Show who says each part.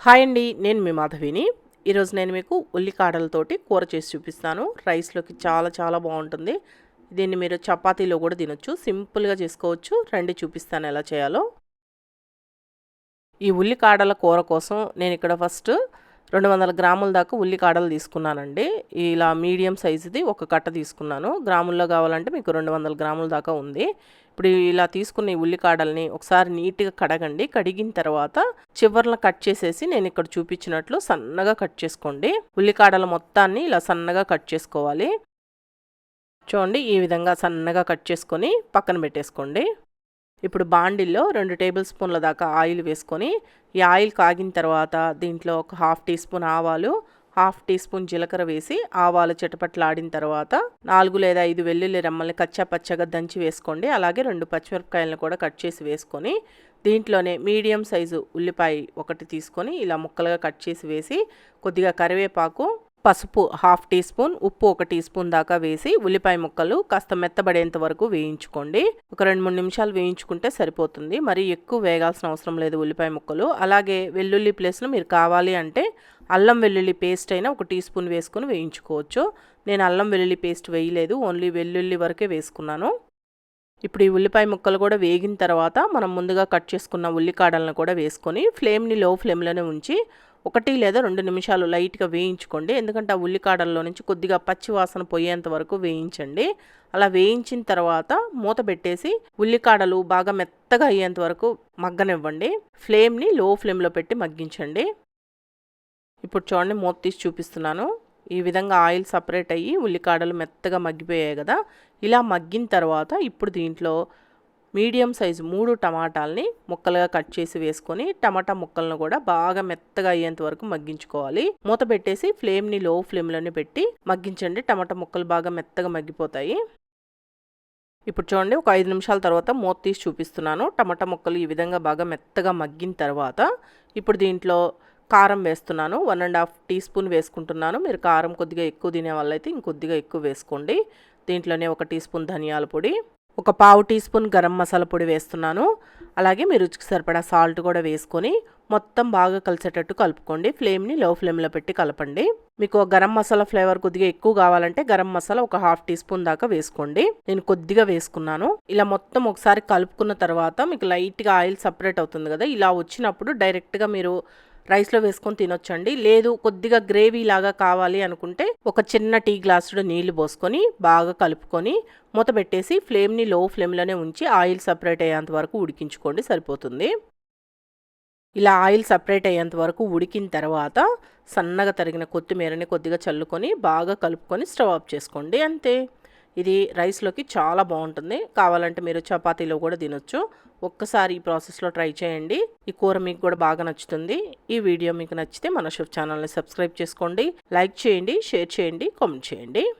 Speaker 1: Hi అండి నేను మీ మాధవిని. ఈరోజు నేను మీకు ఉల్లికాడలతోటి కూర చేసి చూపిస్తాను. రైస్లోకి చాలా చాలా బాగుంటుంది. దీన్ని మీరు చపాతీలో కూడా తినొచ్చు. సింపుల్గా చేసుకోవచ్చు. రండి చూపిస్తాను ఎలా చేయాలో. ఈ ఉల్లికాడల కూర కోసం నేను ఇక్కడ ఫస్ట్ రెండు వందల గ్రాముల దాకా ఉల్లికాడలు తీసుకున్నానండి. ఇలా మీడియం సైజుది ఒక కట్ట తీసుకున్నాను. గ్రాముల్లో కావాలంటే మీకు రెండు వందల గ్రాముల దాకా ఉంది. ఇప్పుడు ఇలా తీసుకున్న ఈ ఉల్లికాడల్ని ఒకసారి నీట్గా కడగండి. కడిగిన తర్వాత చివర్లను కట్ చేసేసి నేను ఇక్కడ చూపించినట్లు సన్నగా కట్ చేసుకోండి. ఉల్లికాడల మొత్తాన్ని ఇలా సన్నగా కట్ చేసుకోవాలి. చూడండి ఈ విధంగా సన్నగా కట్ చేసుకొని పక్కన పెట్టేసుకోండి. ఇప్పుడు బాండిల్లో రెండు టేబుల్ స్పూన్ల దాకా ఆయిల్ వేసుకొని ఈ ఆయిల్ కాగిన తర్వాత దీంట్లో ఒక హాఫ్ టీ స్పూన్ ఆవాలు హాఫ్ టీ స్పూన్ జీలకర్ర వేసి ఆవాలు చిటపట్లాడిన తర్వాత నాలుగు లేదా ఐదు వెల్లుల్లి రెమ్మల్ని కచ్చా పచ్చగా దంచి వేసుకోండి. అలాగే రెండు పచ్చిమిరపకాయలను కూడా కట్ చేసి వేసుకొని దీంట్లోనే మీడియం సైజు ఉల్లిపాయ ఒకటి తీసుకొని ఇలా ముక్కలుగా కట్ చేసి వేసి కొద్దిగా కరివేపాకు పసుపు హాఫ్ టీ స్పూన్ ఉప్పు ఒక టీ స్పూన్ దాకా వేసి ఉల్లిపాయ ముక్కలు కాస్త మెత్తబడేంత వరకు వేయించుకోండి. ఒక రెండు మూడు నిమిషాలు వేయించుకుంటే సరిపోతుంది. మరి ఎక్కువ వేగాల్సిన అవసరం లేదు ఉల్లిపాయ ముక్కలు. అలాగే వెల్లుల్లి ప్లేస్ను మీరు కావాలి అంటే అల్లం వెల్లుల్లి పేస్ట్ అయినా ఒక టీ స్పూన్ వేసుకుని వేయించుకోవచ్చు. నేను అల్లం వెల్లుల్లి పేస్ట్ వేయలేదు. ఓన్లీ వెల్లుల్లి వరకే వేసుకున్నాను. ఇప్పుడు ఈ ఉల్లిపాయ ముక్కలు కూడా వేగిన తర్వాత మనం ముందుగా కట్ చేసుకున్న ఉల్లికాడలను కూడా వేసుకొని ఫ్లేమ్ని లో ఫ్లేమ్లోనే ఉంచి ఒకటి లేదా రెండు నిమిషాలు లైట్గా వేయించుకోండి. ఎందుకంటే ఆ ఉల్లికాడల్లో నుంచి కొద్దిగా పచ్చి వాసన పోయేంత వరకు వేయించండి. అలా వేయించిన తర్వాత మూత పెట్టేసి ఉల్లికాడలు బాగా మెత్తగా అయ్యేంత వరకు మగ్గనివ్వండి. ఫ్లేమ్ని లో ఫ్లేమ్లో పెట్టి మగ్గించండి. ఇప్పుడు చూడండి మూత తీసి చూపిస్తున్నాను. ఈ విధంగా ఆయిల్ సపరేట్ అయ్యి ఉల్లికాడలు మెత్తగా మగ్గిపోయాయి కదా. ఇలా మగ్గిన తర్వాత ఇప్పుడు దీంట్లో మీడియం సైజు మూడు టమాటాలని ముక్కలుగా కట్ చేసి వేసుకొని టమాటా ముక్కలను కూడా బాగా మెత్తగా అయ్యేంత వరకు మగ్గించుకోవాలి. మూత పెట్టేసి ఫ్లేమ్ని లో ఫ్లేమ్లోనే పెట్టి మగ్గించండి. టమాటా ముక్కలు బాగా మెత్తగా మగ్గిపోతాయి. ఇప్పుడు చూడండి ఒక ఐదు నిమిషాల తర్వాత మూత తీసి చూపిస్తున్నాను. టమాటా ముక్కలు ఈ విధంగా బాగా మెత్తగా మగ్గిన తర్వాత ఇప్పుడు దీంట్లో కారం వేస్తున్నాను. One and half teaspoon వేసుకుంటున్నాను. మీరు కారం కొద్దిగా ఎక్కువ తినే వాళ్ళైతే ఇంకొద్దిగా ఎక్కువ వేసుకోండి. దీంట్లోనే ఒక టీ స్పూన్ ధనియాల పొడి. ఒక పావు టీ స్పూన్ గరం మసాలా పొడి వేస్తున్నాను. అలాగే మీ రుచికి సరిపడా సాల్ట్ కూడా వేసుకొని మొత్తం బాగా కలిసేటట్టు కలుపుకోండి. ఫ్లేమ్ని లో ఫ్లేమ్లో పెట్టి కలపండి. మీకు గరం మసాలా ఫ్లేవర్ కొద్దిగా ఎక్కువ కావాలంటే గరం మసాలా ఒక హాఫ్ టీ స్పూన్ దాకా వేసుకోండి. నేను కొద్దిగా వేసుకున్నాను. ఇలా మొత్తం ఒకసారి కలుపుకున్న తర్వాత మీకు లైట్గా ఆయిల్ సపరేట్ అవుతుంది కదా ఇలా వచ్చినప్పుడు డైరెక్ట్గా మీరు రైస్లో వేసుకొని తినొచ్చండి. లేదు కొద్దిగా గ్రేవీ లాగా కావాలి అనుకుంటే ఒక చిన్న టీ గ్లాసుడు నీళ్ళు పోసుకొని బాగా కలుపుకొని మూత పెట్టేసి ఫ్లేమ్ని లో ఫ్లేమ్లోనే ఉంచి ఆయిల్ సపరేట్ అయ్యేంత వరకు ఉడికించుకోండి సరిపోతుంది. ఇలా ఆయిల్ సపరేట్ అయ్యేంత వరకు ఉడికిన తర్వాత సన్నగా తరిగిన కొత్తిమీరని కొద్దిగా చల్లుకొని బాగా కలుపుకొని స్టవ్ ఆఫ్ చేసుకోండి అంతే. ఇది రైస్లోకి చాలా బాగుంటుంది. కావాలంటే మీరు చపాతీలో కూడా తినొచ్చు. ఒక్కసారి ఈ ప్రాసెస్లో ట్రై చేయండి. ఈ కూర మీకు కూడా బాగా నచ్చుతుంది. ఈ వీడియో మీకు నచ్చితే మన షెఫ్ ఛానల్ని సబ్స్క్రైబ్ చేసుకోండి. లైక్ చేయండి షేర్ చేయండి కామెంట్ చేయండి.